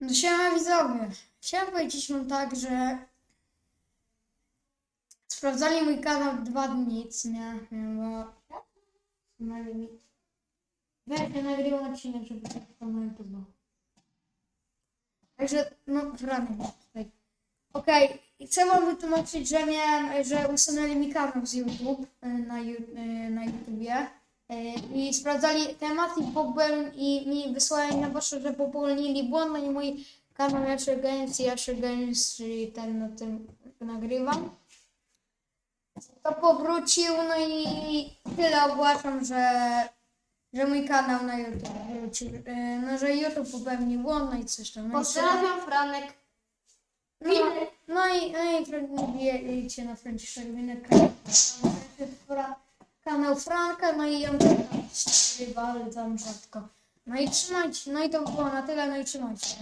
No siema widzowie. Chciałem powiedzieć wam tak, że sprawdzali mój kanał dwa dni, co nie? Bo... Weź, ja nagrywam odcinek, żeby to na YouTube. Także, no, rany tutaj. Okej, i chcę wam wytłumaczyć, że miałem, że usunęli mi kanał z YouTube, y, na, y, na YouTubie. I sprawdzali temat i, pobłem, i mi wysłali na wasze, że popełnili błąd, no i mój kanał Jasher Games i Jasher Games, czyli ten na tym nagrywam. To powrócił, no i tyle ogłaszam, że, że mój kanał na YouTube wrócił. Y, No, że YouTube popełnił błąd, no i coś tam. No i. Pozdrawiam Franek. No, no i, no i wbijcie na Franciszek Winek kanał Franka, no i ale tam rzadko. No i trzymajcie, no i to było na tyle, no i trzymajcie.